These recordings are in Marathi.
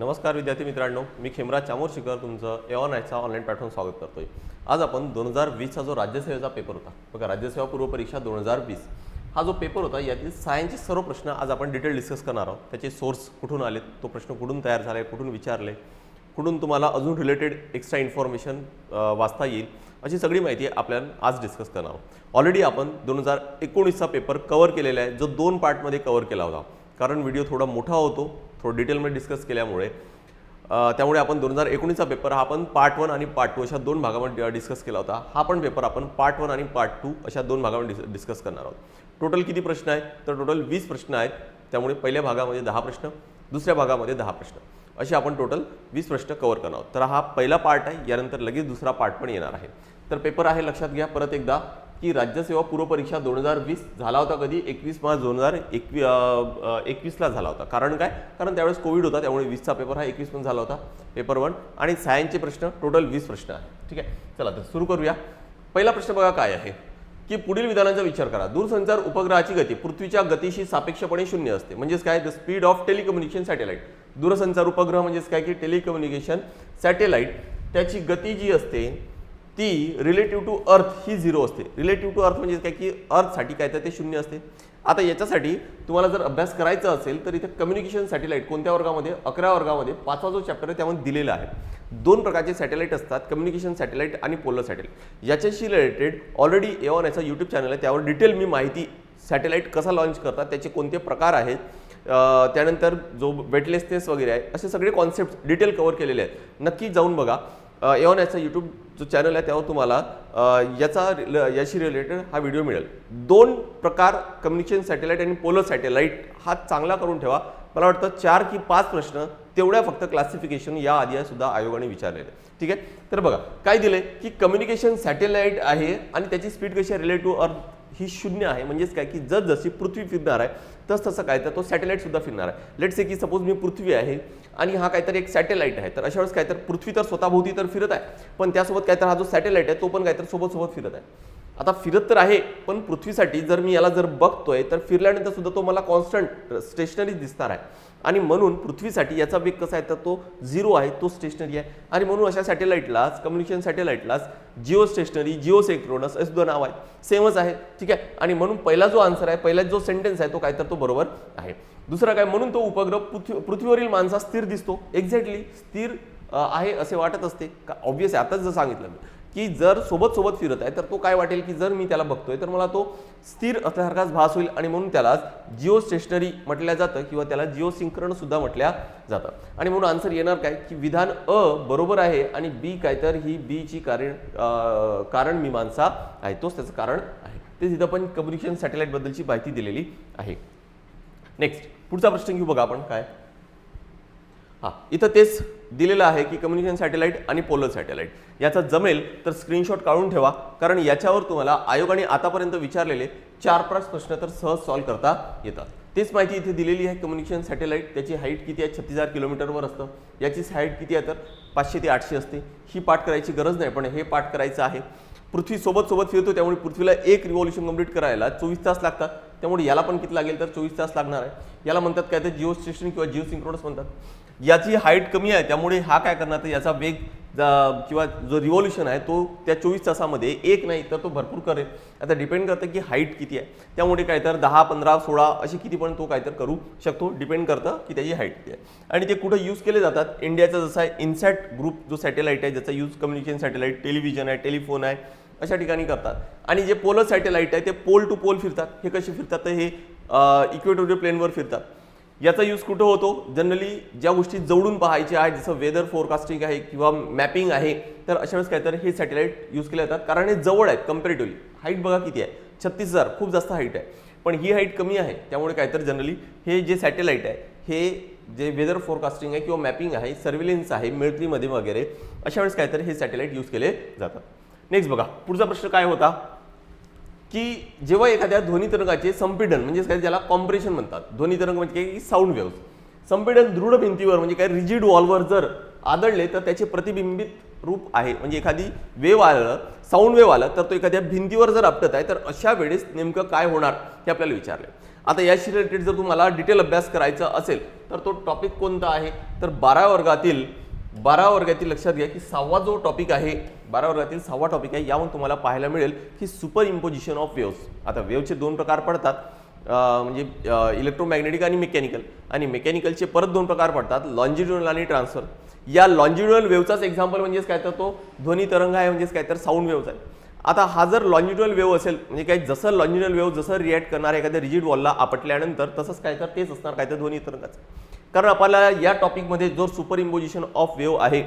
नमस्कार विद्यार्थी मित्रांनो मी खेमराज चामोर्शीकर तुमचं एऑन आयचा ऑनलाईन प्लॅटफॉर्म स्वागत करतोय. आज आपण दोन हजार वीसचा जो राज्यसेवेचा पेपर होता बघा राज्यसेवा पूर्व परीक्षा दोन हजार वीस हा जो पेपर होता यातील सायन्सचे सर्व प्रश्न आज आपण डिटेल डिस्कस करणार आहोत. त्याचे सोर्स कुठून आलेत तो प्रश्न कुठून तयार झाला आहे कुठून विचारले कुठून तुम्हाला अजून रिलेटेड एक्स्ट्रा इन्फॉर्मेशन वाचता येईल अशी सगळी माहिती आपल्याला आज डिस्कस करणार आहोत. ऑलरेडी आपण दोन हजार एकोणीसचा पेपर कवर केलेला आहे जो दोन पार्टमध्ये कवर केला होता. कारण व्हिडिओ थोडा मोठा होतो थोडं डिटेलमध्ये डिस्कस केल्यामुळे त्यामुळे आपण दोन हजार एकोणीसचा पेपर हा आपण पार्ट वन आणि पार्ट टू अशा दोन भागामध्ये डिस्कस केला होता. हा पण पेपर आपण पार्ट वन आणि पार्ट टू अशा दोन भागामध्ये डिस डिस्कस करणार आहोत. टोटल किती प्रश्न आहेत? तर टोटल वीस प्रश्न आहेत. त्यामुळे पहिल्या भागामध्ये दहा प्रश्न दुसऱ्या भागामध्ये दहा प्रश्न. असे आपण टोटल वीस प्रश्न कवर करणार आहोत. तर हा पहिला पार्ट आहे. यानंतर लगेच दुसरा पार्ट पण येणार आहे. तर पेपर आहे लक्षात घ्या. परत एकदा की राज्यसेवा पूर्वपरीक्षा दोन हजार वीस झाला होता कधी? एकवीस मार्च दोन हजार एकवी एकवीसला झाला होता. कारण काय? कारण त्यावेळेस कोविड होता त्यामुळे वीसचा पेपर हा एकवीस पण झाला होता पेपर वन आणि सायन्सचे प्रश्न टोटल वीस प्रश्न आहे ठीक आहे? चला तर सुरू करूया. पहिला प्रश्न बघा काय आहे? की पुढील विधानांचा विचार करा. दूरसंचार उपग्रहाची गती पृथ्वीच्या गतीशी सापेक्षपणे शून्य असते. म्हणजेच काय? The speed of telecommunication satellite दूरसंचार उपग्रह म्हणजेच काय? की टेलिकम्युनिकेशन सॅटेलाइट त्याची गती जी असते ती रिलेटिव्ह टू अर्थ ही झिरो असते. रिलेटिव्ह टू अर्थ म्हणजे काय की अर्थसाठी काय तर ते शून्य असते. आता याच्यासाठी तुम्हाला जर अभ्यास करायचा असेल तर इथे कम्युनिकेशन सॅटेलाइट कोणत्या वर्गामध्ये? अकरा वर्गामध्ये. पाचवा जो चॅप्टर आहे त्यामध्ये दिलेला आहे. दोन प्रकारचे सॅटेलाइट असतात कम्युनिकेशन सॅटेलाइट आणि पोलर सॅटेलाइट याच्याशी रिलेटेड ऑलरेडी एवन याचा यूट्यूब चॅनल आहे त्यावर डिटेल मी माहिती सॅटेलाइट कसा लॉन्च करतात त्याचे कोणते प्रकार आहेत त्यानंतर जो वेटलेसनेस वगैरे आहे असे सगळे कॉन्सेप्ट डिटेल कव्हर केलेले आहेत. नक्की जाऊन बघा. एवन याचा यूट्यूब जो चॅनल आहे त्यावर तुम्हाला याचा रिल- याशी रिलेटेड हा व्हिडिओ मिळेल. दोन प्रकार कम्युनिकेशन सॅटेलाइट आणि पोलर सॅटेलाइट हा चांगला करून ठेवा. मला वाटतं चार की पाच प्रश्न तेवढ्या फक्त क्लासिफिकेशन या आधी सुद्धा आयोगाने विचारलेलं. ठीक आहे? तर बघा काय दिले की कम्युनिकेशन सॅटेलाइट आहे आणि त्याची स्पीड कशी रिलेट टू अर्थ ही शून्य आहे. म्हणजेच काय? की जर जशी पृथ्वी फिरणार आहे तस तसं काय? तर तो सॅटेलाइट सुद्धा फिरणार आहे. लेट से की सपोज मी पृथ्वी आहे आणि हा काहीतरी एक सॅटेलाईट आहे. तर अशा वेळेस काय तर पृथ्वी तर स्वतःभोवती तर फिरत आहे पण त्यासोबत काहीतरी तर हा जो सॅटेलाईट आहे तो पण काहीतरी सोबत सोबत फिरत आहे. आता फिरत तर आहे पण पृथ्वीसाठी जर मी याला जर बघतोय तर फिरल्यानंतर सुद्धा तो मला कॉन्स्टंट स्टेशनरी दिसणार आहे. आणि म्हणून पृथ्वीसाठी याचा वेग कसा आहे तर तो झिरो आहे तो स्टेशनरी आहे. आणि म्हणून अशा सॅटेलाईटलाच कम्युनिकेशन सॅटेलाईटलाच जिओ स्टेशनरी जिओ सेक्ट्रोनस असं सुद्धा नाव आहे सेमच आहे ठीक आहे? आणि म्हणून पहिला जो आन्सर आहे पहिला जो सेंटेन्स आहे तो काय तर तो बरोबर आहे. दुसरा काय म्हणून तो उपग्रह पृथ्वी पृथ्वीवरील माणसा स्थिर दिसतो. एक्झॅक्टली स्थिर आहे असे वाटत असते. का ऑब्वियस आताच जर सांगितलं मी. की जर सोबत सोबत फिरत आहे तर तो काय वाटेल की जर मी त्याला बघतोय तर मला तो स्थिर असल्यासारखाच भास होईल आणि म्हणून त्याला जिओ स्टेशनरी म्हटलं जातं किंवा त्याला जिओ सिंक्रण सुद्धा म्हटल्या जातं. आणि म्हणून आन्सर येणार काय? की विधान अ बरोबर आहे आणि बी काय तर ही बी ची कारण कारण मीमांसा आहे. तोच त्याचं कारण आहे. ते तिथं पण कम्युनिकेशन सॅटेलाइट बद्दलची माहिती दिलेली आहे. नेक्स्ट पुढचा प्रश्न घेऊ बघा आपण काय? हां इथं तेच दिलेलं आहे की कम्युनिकेशन सॅटेलाइट आणि पोलर सॅटेलाइट याचा जमेल तर स्क्रीनशॉट काढून ठेवा कारण याच्यावर तुम्हाला आयोगाने आतापर्यंत विचारलेले चार पाच प्रश्न तर सहज सॉल्व्ह करता येतात. तेच माहिती इथे दिलेली आहे कम्युनिकेशन सॅटेलाइट त्याची हाईट किती आहे? छत्तीस हजार किलोमीटरवर असतं. याची हाईट किती आहे? तर पाचशे ते आठशे असते. ही पाठ करायची गरज नाही पण हे पाठ करायचं आहे. पृथ्वी सोबत सोबत फिरतो त्यामुळे पृथ्वीला एक रिव्हॉल्युशन कंप्लीट करायला चोवीस तास लागतात. त्यामुळे याला पण किती लागेल तर चोवीस तास लागणार आहे. याला म्हणतात काय तर जिओ स्टेशन किंवा जिओ सिंक्रोनस म्हणतात. याची हाईट कमी आहे त्यामुळे हा काय करणार तर याचा वेग जा- किंवा जो रिव्हॉल्युशन आहे तो त्या चोवीस तासामध्ये एक नाही तर तो भरपूर करेल. आता डिपेंड करतं की हाईट किती आहे. त्यामुळे काय तर दहा पंधरा सोळा असे किती पण तो काय तर करू शकतो. डिपेंड करतं की त्याची हाईट किती आहे. आणि ते कुठं यूज केले जातात इंडियाचा जसा आहे इन्सॅट ग्रुप जो सॅटेलाइट आहे ज्याचा यूज कम्युनिकेशन सॅटेलाइट टेलिव्हिजन आहे टेलिफोन आहे अशा ठिकाणी करतात. आणि जे पोलर सॅटेलाईट आहे ते पोल टू पोल फिरतात. हे कसे फिरतात? तर हे इक्वेटोरियल प्लेनवर फिरतात. याचा यूज कुठं होतो? जनरली ज्या गोष्टी जवळून पाहायच्या आहेत जसं वेदर फोरकास्टिंग आहे किंवा मॅपिंग आहे तर अशा वेळेस काय तर हे सॅटेलाईट यूज केले जातात. कारण हे जवळ आहेत कम्पॅरेटिव्हली हाईट बघा किती आहे. छत्तीस हजार खूप जास्त हाईट आहे. पण ही हाईट कमी आहे. त्यामुळे काय तर जनरली हे जे सॅटेलाईट आहे हे जे वेदर फोरकास्टिंग आहे किंवा मॅपिंग आहे सर्व्हिलन्स आहे मिलिटरीमध्ये वगैरे अशा वेळेस काय तर हे सॅटेलाईट यूज केले जातात. नेक्स्ट बघा पुढचा प्रश्न काय होता? की जेव्हा एखाद्या ध्वनी तरंगाचे संपीडन म्हणजे काय ज्याला कॉम्प्रेशन म्हणतात ध्वनी तरंग म्हणजे काय? की साऊंड वेव्स संपीडन दृढ भिंतीवर म्हणजे काय? रिजिड वॉलवर जर आदळले तर त्याचे प्रतिबिंबित रूप आहे. म्हणजे एखादी वेव आलं साऊंड वेव आलं तर तो एखाद्या भिंतीवर जर आपटत आहे तर अशा वेळेस नेमकं काय होणार हे आपल्याला विचारले आता याशी रिलेटेड जर तुम्हाला डिटेल अभ्यास करायचा असेल तर तो टॉपिक कोणता आहे? तर बारा वर्गातील बारा वर्गातील लक्षात घ्या की सहावा जो टॉपिक आहे बारा वर्गातील सहावा टॉपिक आहे यावर तुम्हाला पाहायला मिळेल की सुपर इम्पोजिशन ऑफ वेव्स आता वेव्हचे दोन प्रकार पडतात. म्हणजे इलेक्ट्रोमॅग्नेटिक आणि मेकॅनिकल आणि मेकॅनिकलचे परत दोन प्रकार पडतात लॉन्जिट्युनल आणि ट्रान्सफर या लॉन्जिट्युनल वेव्हचाच एक्झाम्पल म्हणजेच काय तर तो ध्वनी तरंग आहे म्हणजेच काय तर साऊंड वेव्हच आहे. आता हा जर लॉन्जिट्युनल वेव्ह असेल म्हणजे काय जसं लॉन्जिट्युनल वेव्ह जसं रिॲक्ट करणार एखाद्या रिजिड वॉलला आपटल्यानंतर तसंच काय तर तेच असणार काय तर ध्वनी तरंगाचं. कारण आपल्याला या टॉपिकमध्ये जो सुपर इम्पोजिशन ऑफ वेव्ह आहे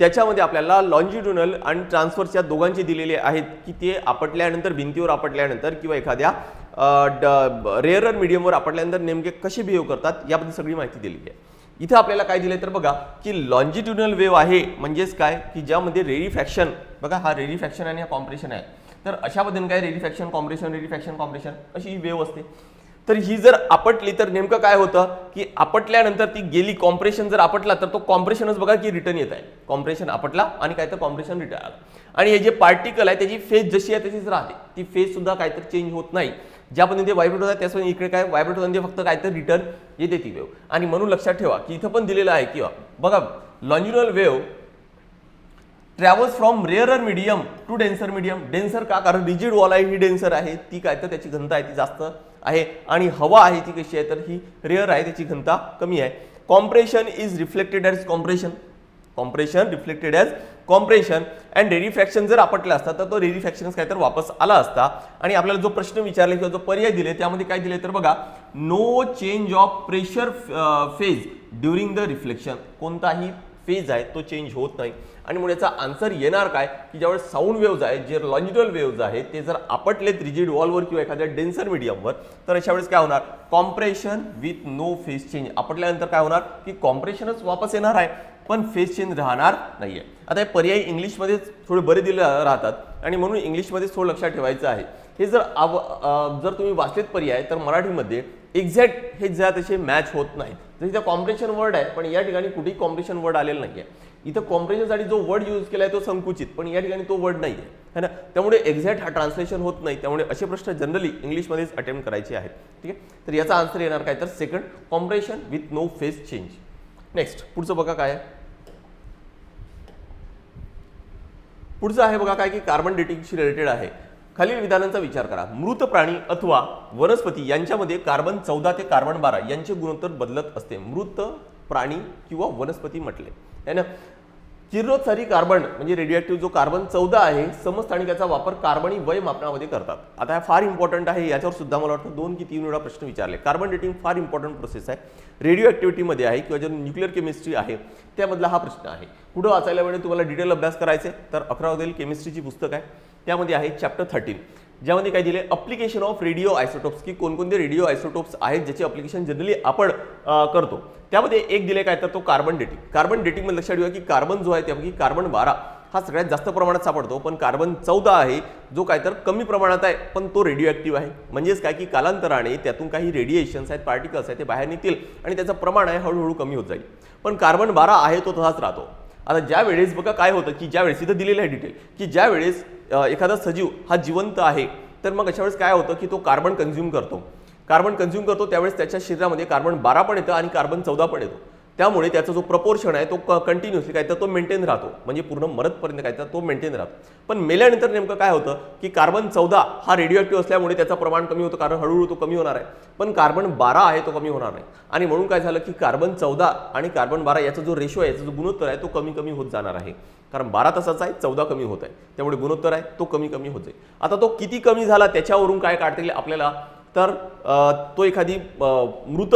त्याच्यामध्ये आपल्याला लॉन्जिट्युनल आणि ट्रान्सफरच्या दोघांचे दिलेले आहेत की ते आपटल्यानंतर भिंतीवर आपटल्यानंतर किंवा एखाद्या रेअरर मीडियमवर आपटल्यानंतर नेमके कसे बिहेव करतात याबद्दल सगळी माहिती दिलेली आहे. इथं आपल्याला काय दिलं तर बघा की लॉन्जिट्युनल वेव्ह आहे म्हणजेच काय की ज्यामध्ये रेडिफॅक्शन बघा हा रेडिफॅक्शन आणि हा कॉम्प्रेशन आहे. तर अशा पद्धतीने काय रेडिफॅक्शन कॉम्प्रेशन रेडिफॅक्शन कॉम्प्रेशन अशी ही वेव्ह असते. तर ही जर आपटली तर नेमकं काय होतं की आपटल्यानंतर ती गेली कॉम्प्रेशन जर आपटला तर तो कॉम्प्रेशनच बघा की रिटर्न येत आहे. कॉम्प्रेशन आपटला आणि काय तर कॉम्प्रेशन रिटर्न आलं. आणि हे जे पार्टिकल आहे त्याची फेज जशी आहे तशीच राहते. ती फेज सुद्धा काहीतरी चेंज होत नाही. ज्या पद्धतीने व्हायब्रेट होतात त्याच इकडे काय व्हायब्रेट होतात फक्त काहीतरी रिटर्न येते ती वेव्ह आणि म्हणून लक्षात ठेवा की इथं पण दिलेलं आहे किंवा बघा longitudinal wave travels from rarer medium to denser medium denser का? कारण रिजिड वॉल आहे ही डेन्सर आहे. ती काय तर त्याची घनता आहे ती जास्त आहे. आणि हवा आहे ती कशी आहे तर ही रेअर आहे त्याची घनता कमी आहे. Compression is reflected as compression compression reflected as compression and rarefaction जर आपटला असता तर तो रेडिफॅक्शन काय तर वापस आला असता. आणि आपल्याला जो प्रश्न विचारला किंवा जो पर्याय दिले त्यामध्ये काय दिले तर बघा no change of pressure phase during the reflection कोणताही फेज आहे तो चेंज होत नाही. आणि मग याचा आन्सर येणार काय? की ज्यावेळेस साऊंड वेव्ज आहेत जे लॉन्जिटल वेव्ज आहेत ते जर आपटलेत रिजिड वॉलवर किंवा एखाद्या डेन्सर मीडियमवर तर अशा वेळेस काय होणार? Compression with no phase change आपटल्यानंतर काय होणार? की कॉम्प्रेशनच वापस येणार आहे पण फेस चेंज राहणार नाही आहे आता हे पर्याय इंग्लिशमध्ये थोडे बरे दिले राहतात. आणि म्हणून इंग्लिशमध्ये थोडं लक्षात ठेवायचं आहे. हे जर आव जर तुम्ही वाचलेत पर्याय तर मराठीमध्ये एक्झॅक्ट हे ज्या तसे मॅच होत नाही जर त्या कॉम्प्रेशन वर्ड आहे पण या ठिकाणी कुठेही कॉम्प्रेशन वर्ड आलेलं नाही आहे इथं कॉम्प्रेशनसाठी जो वर्ड यूज केला आहे तो संकुचित पण या ठिकाणी तो वर्ड नाही आहे है ना? त्यामुळे एक्झॅक्ट हा ट्रान्सलेशन होत नाही. त्यामुळे असे प्रश्न जनरली इंग्लिशमध्येच अटेम्प्ट करायचे आहेत. ठीक आहे? तर याचा आन्सर येणार काय? तर second compression with no phase change next पुढचं बघा काय आहे. पुढचं आहे बघा काय की कार्बन डेटिंगशी रिलेटेड आहे. खालील विधानांचा विचार करा. मृत प्राणी अथवा वनस्पती यांच्यामध्ये कार्बन चौदा ते कार्बन बारा यांचे गुणोत्तर बदलत असते. मृत प्राणी किंवा वनस्पती म्हटले. है ना? किरणोत्सारी कार्बन म्हणजे रेडिएटिव्ह जो कार्बन चौदा आहे समस्थानिकाचा वापर कार्बनी वय मापनामध्ये करतात. आता हा फार इम्पॉर्टंट आहे याच्यावर सुद्धा मला वाटतं दोन की तीन वेळा प्रश्न विचारले. कार्बन डेटिंग फार इम्पॉर्टंट प्रोसेस आहे. रेडिओ ॲक्टिव्हिटीमध्ये आहे किंवा जे न्यूक्लिअर केमिस्ट्री आहे त्यामधला हा प्रश्न आहे. पुढं वाचायला वेळेला तुम्हाला डिटेल अभ्यास करायचे तर अकरावरील केमिस्ट्रीची पुस्तक आहे. त्यामध्ये आहे चॅप्टर थर्टीन ज्यामध्ये काय दिले अप्लिकेशन ऑफ रेडिओ आयसोटोप्स की कोणकोणते रेडिओ आयसोटोप्स आहेत ज्याचे अप्लिकेशन जनरली आपण करतो. त्यामध्ये एक दिले काय तर तो कार्बन डेटिंग कार्बन डेटिंगमध्ये लक्षात ठेवा की कार्बन जो आहे त्यापैकी कार्बन बारा हा सगळ्यात जास्त प्रमाणात सापडतो. पण कार्बन चौदा आहे जो काय तर कमी प्रमाणात आहे पण तो रेडिओ ॲक्टिव्ह आहे. म्हणजेच काय की कालांतराने त्यातून काही रेडिएशन्स आहेत पार्टिकल्स आहेत ते बाहेर निघतील आणि त्याचं प्रमाण आहे हळूहळू कमी होत जाईल. पण कार्बन बारा आहे तो तसाच राहतो. आता ज्या वेळेस बघा काय होतं की ज्या वेळेस इथं दिलेलं आहे डिटेल की ज्या वेळेस एखादा सजीव हा जिवंत आहे तर मग अशा वेळेस काय होतं की तो कार्बन कन्झ्युम करतो. कार्बन कन्झ्युम करतो त्यावेळेस त्याच्या शरीरामध्ये कार्बन बारा पण येतं आणि कार्बन चौदा पण येतो. त्यामुळे त्याचा जो प्रपोर्शन आहे तो क कंटिन्युअसली काय तर तो मेंटेन राहतो. म्हणजे पूर्ण मरतपर्यंत काय तर तो मेंटेन राहतो. पण मेल्यानंतर नेमकं काय होतं की कार्बन चौदा हा रेडिओ ॲक्टिव्ह असल्यामुळे त्याचं प्रमाण कमी होतं कारण हळूहळू तो कमी होणार आहे. पण कार्बन बारा आहे तो कमी होणार नाही. आणि म्हणून काय झालं की कार्बन चौदा आणि कार्बन बारा याचा जो रेशो आहे याचा जो गुणोत्तर आहे तो कमी कमी होत जाणार आहे. कारण बारा तासाचा आहे चौदा कमी होत आहे. त्यामुळे गुणोत्तर आहे तो कमी कमी होत जाईल. आता तो किती कमी झाला त्याच्यावरून काय काढता येईल आपल्याला? तर तो एखादी मृत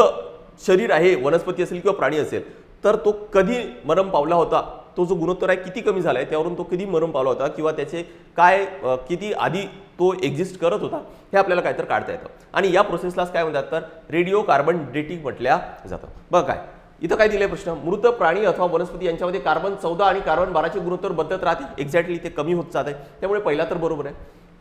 शरीर आहे वनस्पती असेल किंवा प्राणी असेल तर तो कधी मरम पावला होता तो जो गुणोत्तर आहे किती कमी झाला आहे त्यावरून तो कधी मरम पावला होता किंवा त्याचे काय किती आधी तो एक्झिस्ट करत होता हे आपल्याला काय तर काढता येतं. आणि या प्रोसेसलाच काय म्हणतात तर रेडिओ कार्बन डेटिंग म्हटल्या जातं. बघा काय इथं काय दिले प्रश्न? मृत प्राणी अथवा वनस्पती यांच्यामध्ये कार्बन चौदा आणि कार्बन बाराचे गुणोत्तर बदलत राहते एक्झॅक्टली ते कमी होत जात आहे त्यामुळे पहिला तर बरोबर आहे.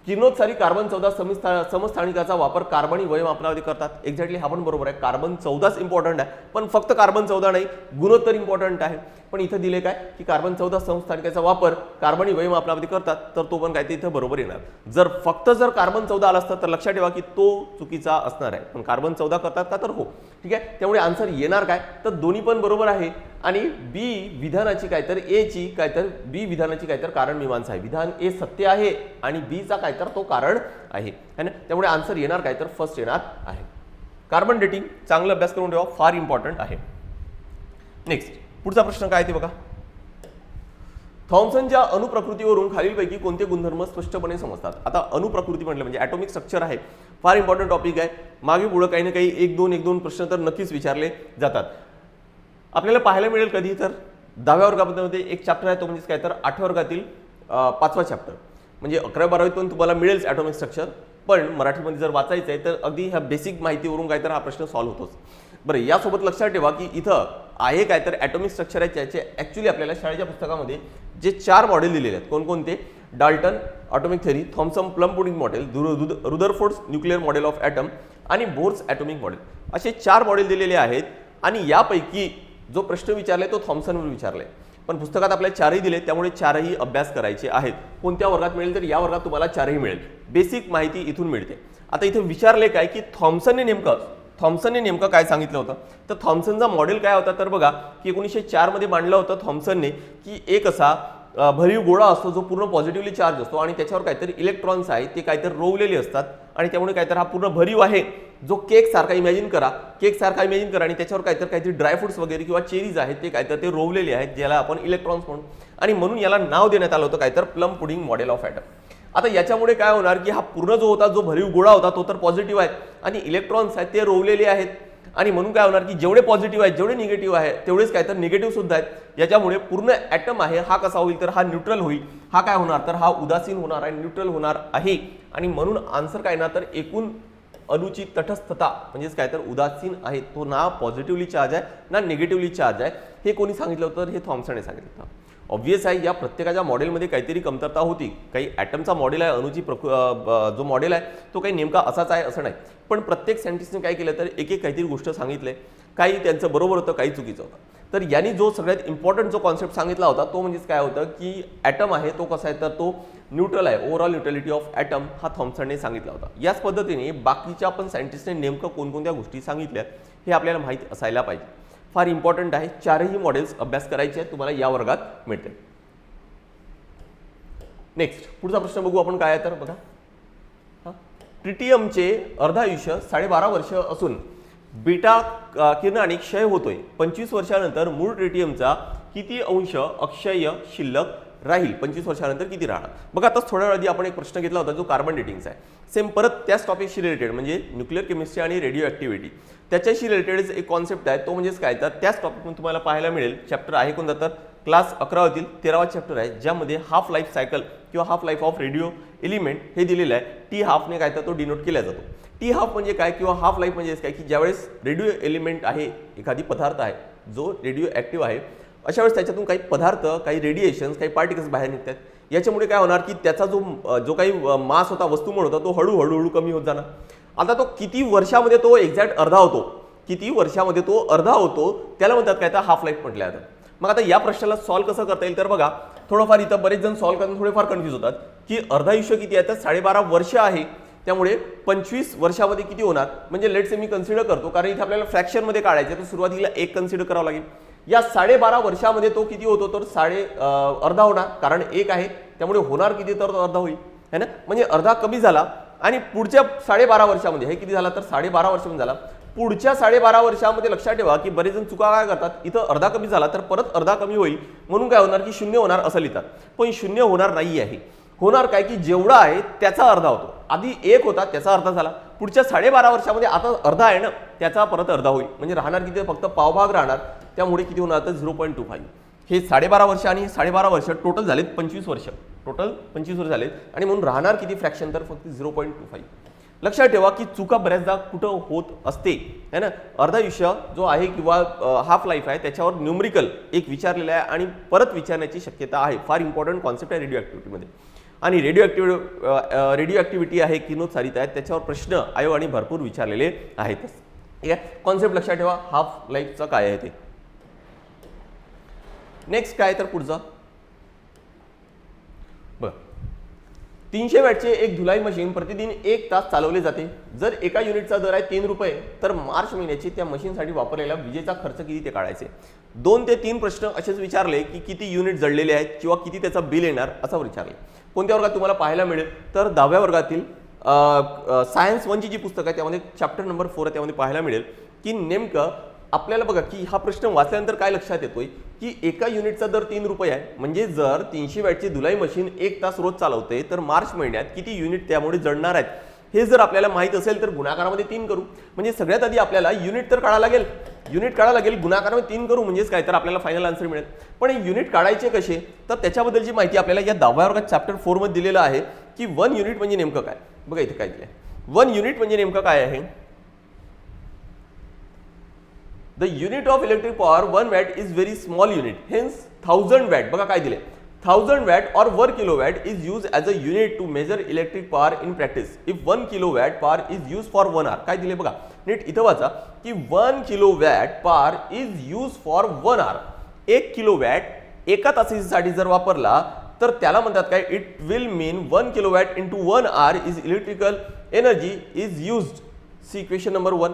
किरणोत्सारी कार्बन चौदा समिस्था समस्थानिकाचा वापर कार्बनी वयमापनामध्ये करतात. एक्झॅक्टली हा पण बरोबर आहे. कार्बन चौदाच इम्पॉर्टंट आहे. पण फक्त कार्बन चौदा नाही गुणोत्तर इम्पॉर्टंट आहे. पण इथं दिले काय? की कार्बन चौदा संस्थानिकाचा वापर कार्बनी वयमापनामध्ये करतात तर तो पण काय ते इथं बरोबर येणार. जर फक्त जर कार्बन चौदा आला असतं तर लक्षात ठेवा की तो चुकीचा असणार आहे. पण कार्बन चौदा करतात का? तर हो. ठीक आहे? त्यामुळे आन्सर येणार काय? तर दोन्ही पण बरोबर आहे. आणि बी विधानाची काय तर ए ची काय तर बी विधानाची काय तर कारण मीमांसा आहे. विधान ए सत्य आहे आणि बीचा काय तर तो कारण आहे. है ना? त्यामुळे आन्सर येणार काय? तर फर्स्ट येणार आहे. कार्बन डेटिंग चांगला अभ्यास करून ठेवा. फार इम्पॉर्टंट आहे. नेक्स्ट पुढचा प्रश्न काय ते बघा. थॉम्सनच्या अणुप्रकृतीवरून खालीलपैकी कोणते गुणधर्म स्पष्टपणे समजतात? आता अणुप्रकृती म्हटलं म्हणजे ॲटॉमिक स्ट्रक्चर आहे. फार इम्पॉर्टंट टॉपिक आहे. मागे पुढं काही ना काही एक दोन एक दोन प्रश्न तर नक्कीच विचारले जातात. आपल्याला पाहायला मिळेल कधी तर दहाव्या वर्गामध्ये एक चॅप्टर आहे तो म्हणजेच काय तर आठव्या वर्गातील पाचवा चॅप्टर म्हणजे अकरा बारावीत पण तुम्हाला मिळेल ॲटॉमिक स्ट्रक्चर पण मराठीमध्ये जर वाचायचं आहे तर अगदी ह्या बेसिक माहितीवरून काय तर हा प्रश्न सॉल्व्ह होतोच. बरं यासोबत लक्षात ठेवा की इथं आहे काय तर ॲटॉमिक स्ट्रक्चर आहे त्याचे ॲक्च्युली आपल्याला शाळेच्या पुस्तकामध्ये जे चार मॉडेल दिलेले आहेत कोणकोणते? Dalton atomic theory Thomson plum pudding model Rutherford's nuclear model of atom आणि बोर्स ॲटॉमिक मॉडेल असे चार मॉडेल दिलेले आहेत आणि यापैकी जो प्रश्न विचारलाय तो थॉम्सनवर विचारलाय. पण पुस्तकात आपल्याला चारही दिले त्यामुळे चारही अभ्यास करायचे आहेत. कोणत्या वर्गात मिळेल तर या वर्गात तुम्हाला चारही मिळेल. बेसिक माहिती इथून मिळते. आता इथे विचारले काय की थॉम्सनने नेमकं थॉम्सनने नेमकं काय सांगितलं होतं? तर थॉम्सनचा मॉडेल काय होता? तर बघा की एकोणीसशे चारमध्ये मांडलं होतं थॉम्सनने की एक असा भरीव गोळा असतो जो पूर्ण पॉझिटिव्हली चार्ज असतो आणि त्याच्यावर काहीतरी इलेक्ट्रॉन्स आहेत ते काहीतरी रोवलेले असतात आणि त्यामुळे काहीतरी हा पूर्ण भरीव आहे. जो केक सारखा इमॅजिन करा. केक सारखा इमॅजिन करा आणि त्याच्यावर काहीतरी काहीतरी ड्रायफ्रुट्स वगैरे किंवा चेरीज आहेत ते काहीतरी ते रोवलेले आहेत ज्याला आपण इलेक्ट्रॉन्स म्हणून आणि म्हणून याला नाव देण्यात आलं होतं काहीतरी plum pudding model of atom आता याच्यामुळे काय होणार की हा पूर्ण जो होता जो भरीव गोळा होता तो तर पॉझिटिव्ह आहे. आणि इलेक्ट्रॉन्स आहेत ते रोवलेले आहेत. आणि म्हणून काय होणार की जेवढे पॉझिटिव्ह आहेत जेवढे निगेटिव्ह आहे तेवढेच काय तर निगेटिव्ह सुद्धा आहेत. याच्यामुळे पूर्ण ॲटम आहे हा कसा होईल? तर हा न्यूट्रल होईल. हा काय होणार? तर हा उदासीन होणार आहे न्यूट्रल होणार आहे. आणि म्हणून आन्सर काय ना तर एकूण अणूची तटस्थता म्हणजेच काय तर उदासीन आहे तो ना पॉझिटिव्हली चार्ज आहे ना निगेटिव्हली चार्ज आहे हे कोणी सांगितलं होतं? तर हे थॉम्सने सांगितलं होतं. ऑब्व्हियस आहे या प्रत्येकाच्या मॉडेलमध्ये काहीतरी कमतरता होती. काही ॲटमचा मॉडेल आहे अणुची प्रकृ जो मॉडेल आहे तो काही नेमका असाच आहे असं नाही. पण प्रत्येक सायंटिस्टने काय केलं तर एक एक काहीतरी गोष्ट सांगितले. काही त्यांचं बरोबर होतं काही चुकीचं होतं. तर यांनी जो सगळ्यात इम्पॉर्टंट जो कॉन्सेप्ट सांगितला होता तो म्हणजेच काय होतं की ॲटम आहे तो कसा आहे तर तो न्यूट्रल आहे. ओव्हरऑल न्यूट्रलिटी ऑफ ॲटम हा थॉम्सनने सांगितला होता. याच पद्धतीने बाकीच्या पण सायंटिस्टने नेमकं कोणकोणत्या गोष्टी सांगितल्या हे आपल्याला माहीत असायला पाहिजे. फार इम्पॉर्टंट आहे. चारही मॉडेल्स अभ्यास करायचे आहेत तुम्हाला या वर्गात मिळते नेक्स्ट पुढचा प्रश्न बघू आपण काय आहे तर बघा. हा. अर्ध अर्धायुष्य साडेबारा वर्ष असून बीटा किरण आणि क्षय होतोय. पंचवीस वर्षानंतर मूळ ट्रिटियमचा किती अंश अक्षय शिल्लक राहील. पंचवीस वर्षानंतर किती राहणार? बघा आता थोड्या वेळ आधी आपण एक प्रश्न घेतला होता जो कार्बन डेटिंगचा आहे. सेम परत त्याच टॉपिकशी रिलेटेड म्हणजे न्यूक्लिअर केमिस्ट्री आणि रेडिओ ॲक्टिव्हिटी त्याच्याशी रिलेटेड एक कॉन्सेप्ट आहे तो म्हणजेच काय? तर त्याच टॉपिकमध्ये तुम्हाला पाहायला मिळेल. चॅप्टर आहे कोणता तर? क्लास अकरावातील तेरावा चॅप्टर आहे ज्यामध्ये हाफ लाईफ सायकल किंवा half life of radio element हे दिलेलं आहे. टी हाफने काय तर तो डिनोट केला जातो. टी हाफ म्हणजे काय किंवा हाफ लाईफ म्हणजे काय? की ज्यावेळेस रेडिओ एलिमेंट आहे एखादी पदार्थ आहे जो रेडिओ ॲक्टिव्ह आहे अशा वेळेस त्याच्यातून काही पदार्थ काही रेडिएशन्स काही पार्टिकल्स बाहेर निघतात. याच्यामुळे काय होणार की त्याचा जो जो काही मास होता वस्तूमूळ होता तो हळूहळूहळू कमी होत जाणार. आता तो किती वर्षामध्ये तो एक्झॅक्ट अर्धा होतो? किती वर्षामध्ये तो अर्धा होतो? त्याला म्हणतात काय? तर हाफ लाईफ म्हटलं जातं. मग आता या प्रश्नाला सॉल्व्ह कसं करता येईल? तर बघा थोडंफार इथं बरेच जण सॉल्व्ह करताना थोडेफार कन्फ्यूज होतात की अर्धा आयुष्य किती आहे? तर साडेबारा वर्ष आहे. त्यामुळे पंचवीस वर्षामध्ये किती होणार? म्हणजे लेट्स मी कन्सिडर करतो कारण इथे आपल्याला फ्रॅक्शनमध्ये काढायचं तर सुरुवातीला एक कन्सिडर करावं लागेल. या साडेबारा वर्षामध्ये तो किती होतो? तर साडे अर्धा होणार. कारण एक आहे त्यामुळे होणार किती तर तो अर्धा होईल. है ना? म्हणजे अर्धा कमी झाला आणि पुढच्या साडेबारा वर्षामध्ये हे किती झाला तर साडेबारा वर्षामध्ये झाला. पुढच्या साडेबारा वर्षामध्ये लक्षात ठेवा की बरेच जण चुका काय करतात? इथं अर्धा कमी झाला तर परत अर्धा कमी होईल. म्हणून काय होणार की शून्य होणार असं लिहितात. पण शून्य होणार नाही आहे होणार काय की जेवढा आहे त्याचा अर्धा होतो. आधी एक होता त्याचा अर्धा झाला. पुढच्या साडेबारा वर्षामध्ये आता अर्धा आहे ना त्याचा परत अर्धा होईल. म्हणजे राहणार किती? फक्त पावभाग राहणार. त्यामुळे किती होणार तर झिरो पॉईंट टू फाईव्ह हे साडेबारा वर्ष आणि साडेबारा वर्ष टोटल झालेत पंचवीस वर्ष. टोटल पंचवीस वर्ष झालेत. आणि म्हणून राहणार किती फ्रॅक्शन तर फक्त झिरो पॉईंट टू फाईव्ह लक्षात ठेवा की चुका बऱ्याचदा कुठं होत असते. है ना? अर्धायुष्य जो आहे किंवा हाफ लाईफ आहे त्याच्यावर न्यूमरिकल एक विचारलेला आहे आणि परत विचारण्याची शक्यता आहे. फार इम्पॉर्टंट कॉन्सेप्ट आहे रेडिओ ॲक्टिव्हिटीमध्ये आणि रेडिओ ॲक्टिव्ह रेडिओ ॲक्टिव्हिटी आहे किनोत्सारित आहेत त्याच्यावर प्रश्न आयोगाने भरपूर विचारलेले आहेतच. ठीक आहे? कॉन्सेप्ट लक्षात ठेवा हाफ लाईफचं काय आहे ते. नेक्स्ट काय तर पुढचं? बघ तीनशे वॅटचे एक धुलाई मशीन प्रतिदिन एक तास चालवले जाते. जर एका युनिटचा दर आहे तीन रुपये तर मार्च महिन्याची त्या मशीनसाठी वापरलेला विजेचा खर्च किती ते काढायचे? दोन ते तीन प्रश्न असेच विचारले की किती युनिट जळलेले आहेत किंवा किती त्याचा बिल येणार असं विचारले. कोणत्या वर्गात तुम्हाला पाहायला मिळेल? तर दहाव्या वर्गातील सायन्स वनची जी पुस्तकं आहे त्यामध्ये चॅप्टर नंबर फोर आहे त्यामध्ये पाहायला मिळेल की नेमकं आपल्याला बघा की हा प्रश्न वाचल्यानंतर काय लक्षात येतोय? की एका युनिटचा दर तीन रुपये आहे. म्हणजे जर तीनशे वॅटची धुलाई मशीन एक तास रोज चालवते तर मार्च महिन्यात किती युनिट त्यामुळे जळणार आहेत? हे जर आपल्याला माहीत असेल तर गुणाकारामध्ये तीन करू. म्हणजे सगळ्यात आधी आपल्याला युनिट तर काढायला लागेल. युनिट काढायला लागेल गुणाकारामध्ये तीन करू म्हणजेच काय? तर आपल्याला फायनल आन्सर मिळेल. पण युनिट काढायचे कसे? तर त्याच्याबद्दलची माहिती आपल्याला या दहाव्या वर्गात चॅप्टर फोरमध्ये दिलेलं आहे की वन युनिट म्हणजे नेमकं काय? बघा इथे काय दिलंय. वन युनिट म्हणजे नेमकं काय आहे? The unit of electric power one watt is very small unit hence thousand watt बघा काय दिले थाउजंड वॅट और वर kilowatt is use as a unit to measure electric power in practice if one kilowatt power is use for one hour काय दिले बघा? नीट इथं वाचा की one kilowatt power is use for one hour एक किलो वॅट एका तासासाठी जर वापरला तर त्याला म्हणतात काय? It will mean one kilowatt into one hour is electrical energy is used see equation number one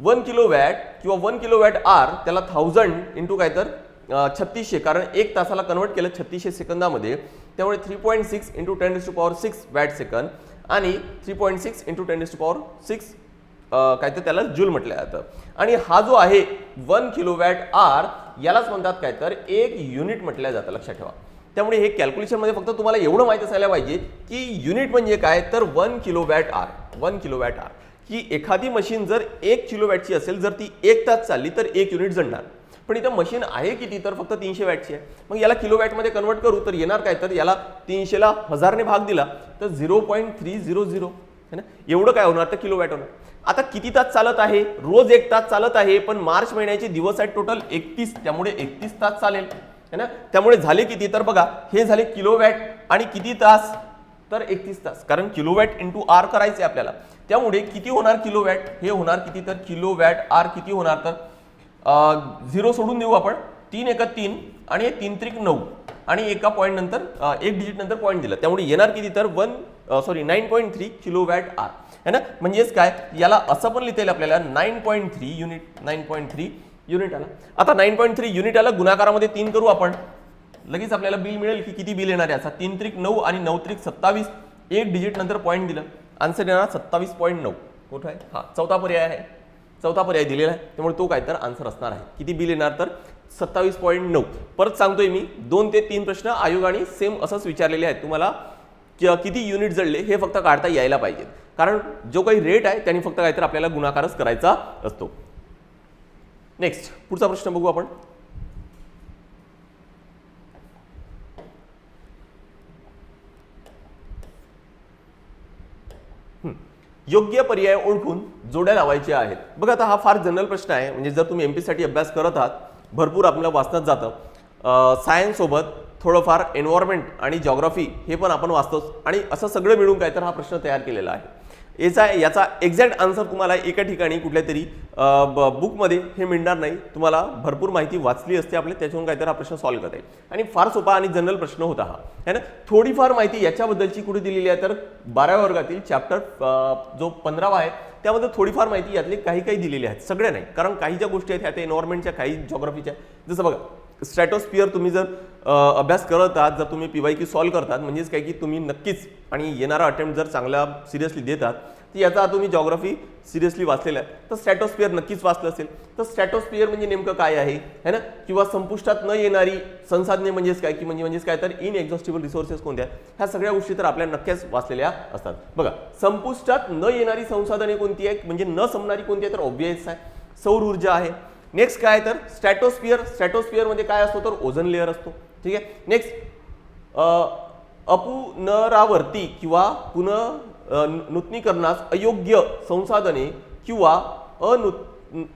one kilowatt किंवा वन किलो वॅट आर त्याला थाउजंड इंटू काय तर? छत्तीसशे कारण एक तासाला कन्वर्ट केलं छत्तीसशे सेकंदामध्ये त्यामुळे three point six into ten to power six watt second आणि three point six into ten to power six काय तर त्याला जूल म्हटलं जातं. आणि हा जो आहे वन किलो वॅट आर यालाच म्हणतात काय तर एक युनिट म्हटलं जातं. लक्षात ठेवा. त्यामुळे हे कॅल्क्युलेशनमध्ये फक्त तुम्हाला एवढं माहीत असायला पाहिजे की युनिट म्हणजे काय? तर one kilowatt hour one kilowatt hour की एखादी मशीन जर एक किलो वॅटची असेल जर ती एक तास चालली तर एक युनिट जणणार पण इथं मशीन आहे किती? तर फक्त तीनशे वॅटची आहे. मग याला किलो वॅटमध्ये कन्वर्ट करू तर येणार काय? तर याला तीनशेला हजारने भाग दिला तर zero point three zero zero है ना? एवढं काय होणार? तर किलो वॅट होणार. आता किती तास चालत आहे? रोज एक तास चालत आहे पण मार्च महिन्याचे दिवस आहेत टोटल एकतीस त्यामुळे एकतीस तास चालेल. है ना? त्यामुळे झाले किती? तर बघा हे झाले किलो वॅट आणि किती तास? तर एकतीस तास. कारण किलो वॅट इंटू आर करायचे आपल्याला. त्यामुळे किती होणार किलो वॅट हे होणार किती? तर किलो वॅट आर किती होणार? तर झिरो सोडून देऊ आपण. तीन एका तीन आणि हे तीन त्रिक नऊ. आणि एका पॉईंट नंतर एक डिजिट नंतर पॉईंट दिला. त्यामुळे येणार किती तर one sorry nine point three kilowatt hour है ना? म्हणजेच काय? याला असं पण लिहिता येईल आपल्याला nine point three unit nine point three unit आला. आता नाईन पॉईंट थ्री युनिट आला गुणाकारामध्ये तीन करू आपण. लगेच आपल्याला बिल मिळेल की किती बिल येणार आहे याचा. तीन त्रिक नऊ आणि नऊ त्रिक सत्तावीस. एक डिजिट नंतर पॉईंट दिलं. आन्सर येणार सत्तावीस पॉईंट नऊ. कुठं आहे? हा चौथा पर्याय आहे. चौथा पर्याय दिलेला आहे. त्यामुळे तो काय तर आन्सर असणार आहे. किती बिल येणार तर? सत्तावीस पॉईंट नऊ. परत सांगतोय मी दोन ते तीन प्रश्न आयोगाने सेम असंच विचारलेले आहेत. तुम्हाला किती युनिट जळले हे फक्त काढता यायला पाहिजे. कारण जो काही रेट आहे त्यांनी फक्त काहीतरी आपल्याला गुणाकारच करायचा असतो. नेक्स्ट पुढचा प्रश्न बघू आपण. योग्य पर्याय ओळखून जोड्या लावायच्या आहेत. बघा आता हा फार जनरल प्रश्न आहे. म्हणजे जर तुम्ही एमसाठी अभ्यास करत आहात भरपूर आपल्याला वाचण्यात जातं. सायन्ससोबत थोडंफार एन्व्हायरमेंट आणि जॉग्राफी हे पण आपण वाचतोच. आणि असं सगळं मिळून काय तर हा प्रश्न तयार केलेला आहे. याचा याचा एक्झॅक्ट आन्सर तुम्हाला एका ठिकाणी कुठल्या तरी बुकमध्ये हे मिळणार नाही. तुम्हाला भरपूर माहिती वाचली असते आपले त्याच्यावरून काहीतरी हा प्रश्न सॉल्व्ह करता येईल. आणि फार सोपा आणि जनरल प्रश्न होता हा. है ना? थोडीफार माहिती याच्याबद्दलची कुठे दिलेली आहे तर बाराव्या वर्गातील चॅप्टर जो पंधरावा आहे त्यामध्ये थोडीफार माहिती यातली काही काही दिलेली आहेत. सगळ्या नाही. कारण काही ज्या गोष्टी आहेत ह्या त्या एन्व्हायरमेंटच्या काही जॉग्राफीच्या जसं बघा स्ट्रॅटोस्पियर तुम्ही जर अभ्यास करत आहात जर तुम्ही पी वाय की सॉल्व्ह करतात म्हणजेच काय की तुम्ही नक्कीच आणि येणारा अटेम्प्ट जर चांगला सिरियसली देतात तर याचा तुम्ही जॉग्राफी सिरियसली वाचलेला आहे. तर स्ट्रॅटोस्पियर नक्कीच वाचलं असेल. तर स्ट्रॅटोस्पियर म्हणजे नेमकं काय आहे? है ना? किंवा संपुष्टात न येणारी संसाधने म्हणजेच काय? की म्हणजे म्हणजेच काय? तर इन एक्झॉस्टिबल रिसोर्सेस कोणत्या? ह्या सगळ्या गोष्टी तर आपल्या नक्कीच वाचलेल्या असतात. बघा संपुष्टात न येणारी संसाधने कोणती आहे म्हणजे न संपणारी कोणती आहे तर ऑब्वियस आहे. सौर ऊर्जा आहे. नेक्स्ट काय तर स्ट्रॅटोस्फिअर स्ट्रॅटोस्फिअरमध्ये म्हणजे काय असतो तर ओझन लेअर असतो. ठीक आहे? नेक्स्ट अपुनरावर्ती किंवा पुन नूतनीकरणास अयोग्य संसाधने किंवा अनु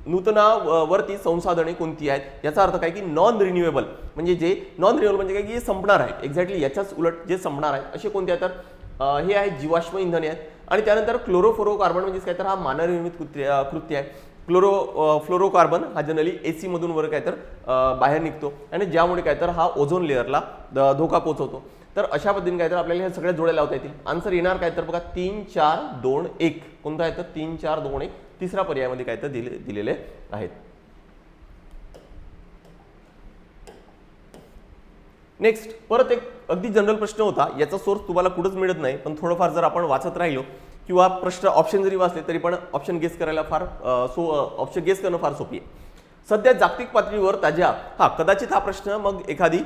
नूतनावरती संसाधने कोणती आहेत? याचा अर्थ काय की नॉन रिन्युएबल म्हणजे जे नॉन रिन्युएबल म्हणजे काय की संपणार आहे. एक्झॅक्टली याच्याच उलट जे संपणार आहे असे कोणते आहेत तर हे आहे जीवाश्म इंधने आहेत. आणि त्यानंतर क्लोरोफोरो कार्बन म्हणजे काय तर हा मानवनिर्मित कृत्य कृत्य आहे. क्लोरो फ्लोरोकार्बन हा जनरली ए सीमधून वर काय तर बाहेर निघतो. आणि ज्यामुळे काय तर हा ओझोन लेअरला द- धोका पोहोचवतो. तर अशा पद्धतीने काय तर आपल्याला ह्या सगळ्या जोड्या लावता येतील. आन्सर येणार काय तर बघा तीन चार दोन एक. कोणता आहे तर तीन चार दोन एक. तिसरा पर्यायामध्ये काय तर दिले दिलेले आहेत. नेक्स्ट परत एक अगदी जनरल प्रश्न होता. याचा सोर्स तुम्हाला कुठंच मिळत नाही पण थोडंफार जर आपण वाचत राहिलो किंवा प्रश्न ऑप्शन जरी वाचले तरी पण ऑप्शन गेस करायला फार सो ऑप्शन गेस करणं फार सोपी आहे. सध्या जागतिक पातळीवर ताज्या हा कदाचित हा प्रश्न मग एखादी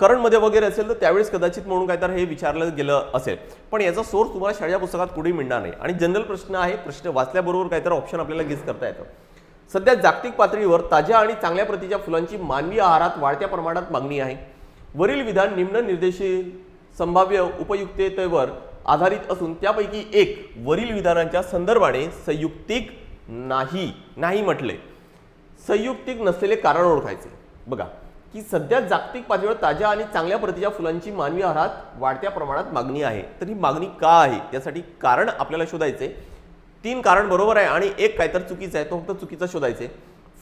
करंटमध्ये वगैरे असेल तर त्यावेळेस कदाचित म्हणून काय तर हे विचारलं गेलं असेल. पण याचा सोर्स तुम्हाला शाळेच्या पुस्तकात कुठेही मिळणार नाही. आणि जनरल प्रश्न आहे प्रश्न वाचल्याबरोबर काहीतरी ऑप्शन आपल्याला गेस करता येतं. सध्या जागतिक पातळीवर ताज्या आणि चांगल्या प्रतीच्या फुलांची मानवी आहारात वाढत्या प्रमाणात मागणी आहे. वरील विधान निम्न निर्देशित संभाव्य उपयुक्ततेवर आधारित असून त्यापैकी एक वरील विधानांच्या संदर्भाने संयुक्तिक नाही नाही म्हटले. संयुक्तिक नसलेले कारण ओळखायचे. बघा की सध्या जागतिक पातळीवर ताज्या आणि चांगल्या प्रतीच्या फुलांची मानवी आहारात वाढत्या प्रमाणात मागणी आहे. तर ही मागणी का आहे? त्यासाठी कारण आपल्याला शोधायचे. तीन कारण बरोबर आहे आणि एक काय तर चुकीचं आहे तो फक्त चुकीचा शोधायचे.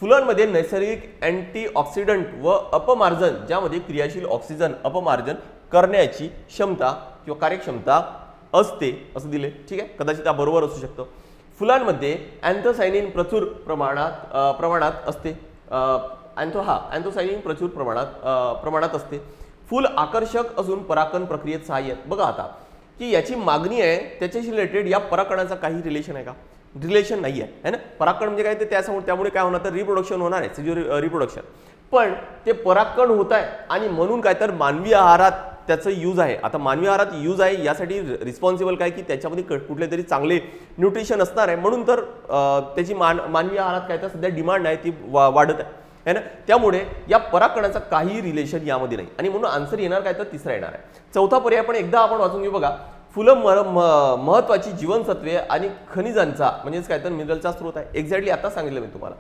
फुलांमध्ये नैसर्गिक अँटीऑक्सिडंट व अपमार्जन ज्यामध्ये क्रियाशील ऑक्सिजन अपमार्जन करण्याची क्षमता किंवा कार्यक्षमता असते असं दिले ठीक आहे? कदाचित हा बरोबर असू शकतं. फुलांमध्ये अँथोसायनिन प्रचूर प्रमाणात प्रमाणात असते. अँथो हा अँथोसायनिन प्रचूर प्रमाणात प्रमाणात असते. फुल आकर्षक असून पराकण प्रक्रियेत सहाय्य. आहेत. बघा आता की याची मागणी आहे त्याच्याशी रिलेटेड या पराकणाचा काही रिलेशन आहे का? रिलेशन नाही आहे है ना? पराकण म्हणजे काय? ते त्यासमोर त्यामुळे काय होणार? तर रिप्रोडक्शन होणार आहे. सिज्युरी रिप्रोडक्शन पण ते पराकण होत आहे आणि म्हणून काय तर मानवी आहारात त्याचं यूज आहे. आता मानवी आहारात यूज आहे यासाठी रिस्पॉन्सिबल काय की त्याच्यामध्ये क- कुठले तरी चांगले न्यूट्रिशन असणार आहे. म्हणून तर त्याची मान मानवी आहारात काय तर सध्या डिमांड आहे ती वा वाढत आहे. है ना? त्यामुळे या पराकणाचा काही रिलेशन यामध्ये नाही. आणि म्हणून आन्सर येणार काय तर तिसरा येणार आहे. चौथा पर्याय पण एकदा आपण वाचून घेऊ बघा. फुलं म- महत्वाची जीवनसत्वे आणि खनिजांचा म्हणजेच काय तर मिनरलचा स्रोत आहे. एक्झॅक्टली आता सांगितलं मी तुम्हाला.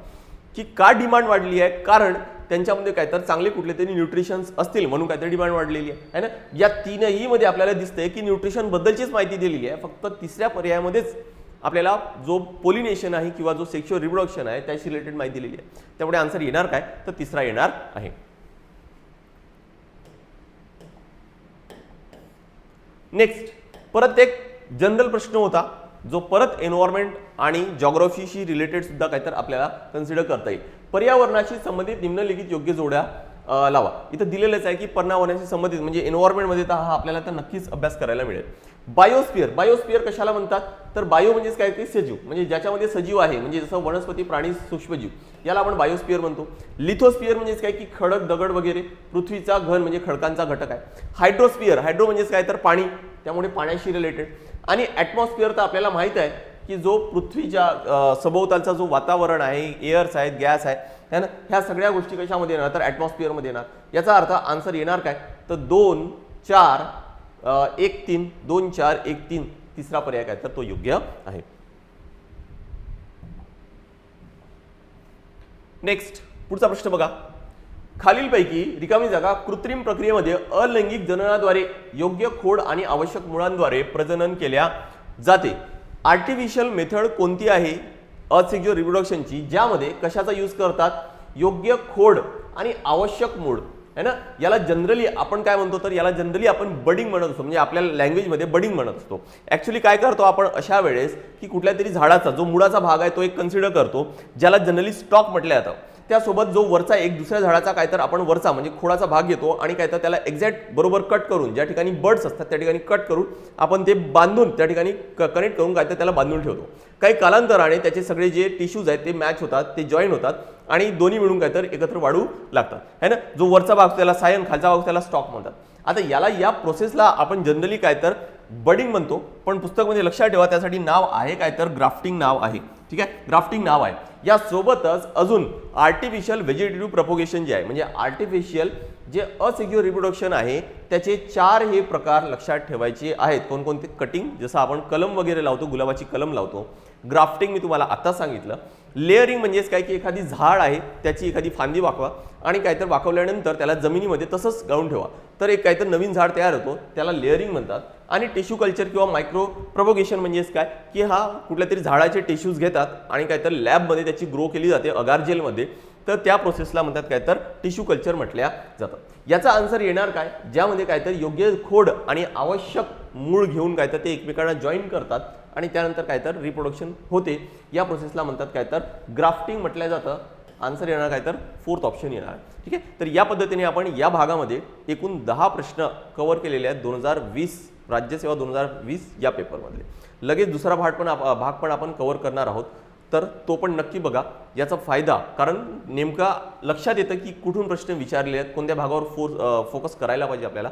की का डिमांड वाढली आहे? कारण त्यांच्यामध्ये काय तर चांगले कुठले तरी न्यूट्रिशन्स असतील म्हणून काहीतरी डिमांड वाढलेली आहे. है ना? या तीनही मध्ये आपल्याला दिसतंय की न्यूट्रिशन बद्दलचीच माहिती दिलेली आहे. फक्त तिसऱ्या पर्यायामध्येच आपल्याला जो पोलिनेशन आहे किंवा जो सेक्शुअल रिप्रोडक्शन आहे त्याशी रिलेटेड माहिती दिलेली आहे. त्यामुळे आन्सर येणार काय? तर तिसरा येणार आहे. नेक्स्ट परत एक जनरल प्रश्न होता. जो परत एन्व्हायरमेंट आणि जॉग्रॉफीशी रिलेटेड सुद्धा काहीतरी आपल्याला कन्सिडर करता येईल. पर्यावरणाशी संबंधित निम्नलिखित योग्य जोड्या लावा. इथं दिलेलंच आहे की पर्यावरणाशी संबंधित म्हणजे एन्व्हायरमेंटमध्ये तर हा आपल्याला तर नक्कीच अभ्यास करायला मिळेल. बायोस्पियर बायोस्पियर कशाला म्हणतात? तर बायो म्हणजेच काय ते सजीव. म्हणजे ज्याच्यामध्ये सजीव आहे म्हणजे जसं वनस्पती प्राणी सूक्ष्मजीव याला आपण बायोस्पियर म्हणतो. लिथोस्पियर म्हणजेच काय की खडक दगड वगैरे पृथ्वीचा घन म्हणजे खडकांचा घटक आहे. हायड्रोस्पियर हायड्रो म्हणजेच काय तर पाणी. त्यामुळे पाण्याशी रिलेटेड आणि ॲटमॉस्फिअर तर आपल्याला माहीत आहे की जो पृथ्वीच्या सभोवतालचा जो वातावरण आहे एअर्स आहेत गॅस आहे है ना? ह्या सगळ्या गोष्टी कशामध्ये येणार? तर ॲटमॉस्फिअरमध्ये येणार. याचा अर्थ आन्सर येणार काय? तर दोन चार एक तीन दोन चार एक तीन तिसरा पर्याय काय? तर तो योग्य आहे. नेक्स्ट पुढचा प्रश्न बघा. खालीलपैकी रिकामी जागा कृत्रिम प्रक्रियेमध्ये अलैंगिक जननाद्वारे योग्य खोड आणि आवश्यक मुळांद्वारे प्रजनन केल्या जाते. आर्टिफिशियल मेथड कोणती आहे? असिक्युअर रिप्रोडक्शनची ज्यामध्ये कशाचा यूज करतात? योग्य खोड आणि आवश्यक मूळ. है ना? याला जनरली आपण काय म्हणतो? तर याला जनरली आपण बडिंग म्हणत असतो. म्हणजे आपल्या लँग्वेजमध्ये बडिंग म्हणत असतो. ॲक्च्युली काय करतो आपण? अशा वेळेस की कुठल्या तरी झाडाचा जो मुळाचा भाग आहे तो एक कन्सिडर करतो. ज्याला जनरली स्टॉक म्हटलं जातं. त्यासोबत जो वरचा एक दुसऱ्या झाडाचा काय तर आपण वरचा म्हणजे खोडाचा भाग घेतो आणि काय तर त्याला एक्झॅक्ट बरोबर कट करून ज्या ठिकाणी बर्ड्स असतात त्या ठिकाणी कट करून आपण ते बांधून त्या ठिकाणी कनेक्ट करून काय तर त्याला बांधून ठेवतो. काही कालांतराने त्याचे सगळे जे टिश्यूज आहेत ते मॅच होतात ते जॉईन होतात आणि दोन्ही मिळून काय तर एकत्र वाढू लागतात. है ना? जो वरचा भाग त्याला सायन खालचा भाग त्याला स्टॉक म्हणतात. आता याला या प्रोसेसला आपण जनरली काय तर बडिंग म्हणतो पण पुस्तकमध्ये लक्षात ठेवा त्यासाठी नाव आहे काय तर ग्राफ्टिंग नाव आहे. ठीक आहे? ग्राफ्टिंग नाव आहे. यासोबतच अजून आर्टिफिशियल व्हेजिटेटिव्ह प्रपोगेशन जे आहे म्हणजे आर्टिफिशियल जे असिक्युअर रिप्रोडक्शन आहे त्याचे चार हे प्रकार लक्षात ठेवायचे आहेत. कोणकोणते? कटिंग जसं आपण कलम वगैरे लावतो गुलाबाची कलम लावतो. ग्राफ्टिंग मी तुम्हाला आता सांगितलं. लेअरिंग म्हणजेच काय की एखादी झाड आहे त्याची एखादी फांदी वाकवा आणि काहीतरी वाकवल्यानंतर त्याला जमिनीमध्ये तसंच गाळून ठेवा. तर एक काहीतरी नवीन झाड तयार होतो त्याला लेअरिंग म्हणतात. आणि टिश्यू कल्चर किंवा मायक्रो प्रोपोगेशन म्हणजेच काय की हा कुठल्या तरी झाडाचे टिश्यूज घेतात आणि काहीतरी लॅबमध्ये त्याची ग्रो केली जाते अगार जेलमध्ये तर त्या प्रोसेसला म्हणतात काय तर टिश्यू कल्चर म्हटल्या जातं. याचा आन्सर येणार काय? ज्यामध्ये काहीतरी योग्य खोड आणि आवश्यक मूळ घेऊन काय तर ते एकमेकांना जॉईन करतात. आणि त्यानंतर काय तर रिप्रोडक्शन होते. या प्रोसेसला म्हणतात काय तर ग्राफ्टिंग म्हटलं जातं. आन्सर येणार काय तर फोर्थ ऑप्शन येणार. ठीक आहे? तर या पद्धतीने आपण या भागामध्ये एकूण दहा प्रश्न कव्हर केलेले आहेत दोन हजार वीस राज्यसेवा दोन हजार वीस या पेपरमध्ये लगेच दुसरा भाग पण आप- भाग पण आपण कव्हर करणार आहोत. तर तो पण नक्की बघा. याचा फायदा कारण नेमका लक्षात येतं की कुठून प्रश्न विचारले आहेत कोणत्या भागावर फोर फोकस करायला पाहिजे आपल्याला.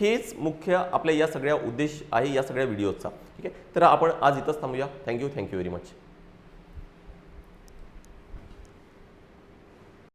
हेच मुख्य आपल्या या सगळ्या उद्देश आहे या सगळ्या व्हिडिओचा ठीक आहे? तर आपण आज इथंच थांबूया. Thank you thank you very much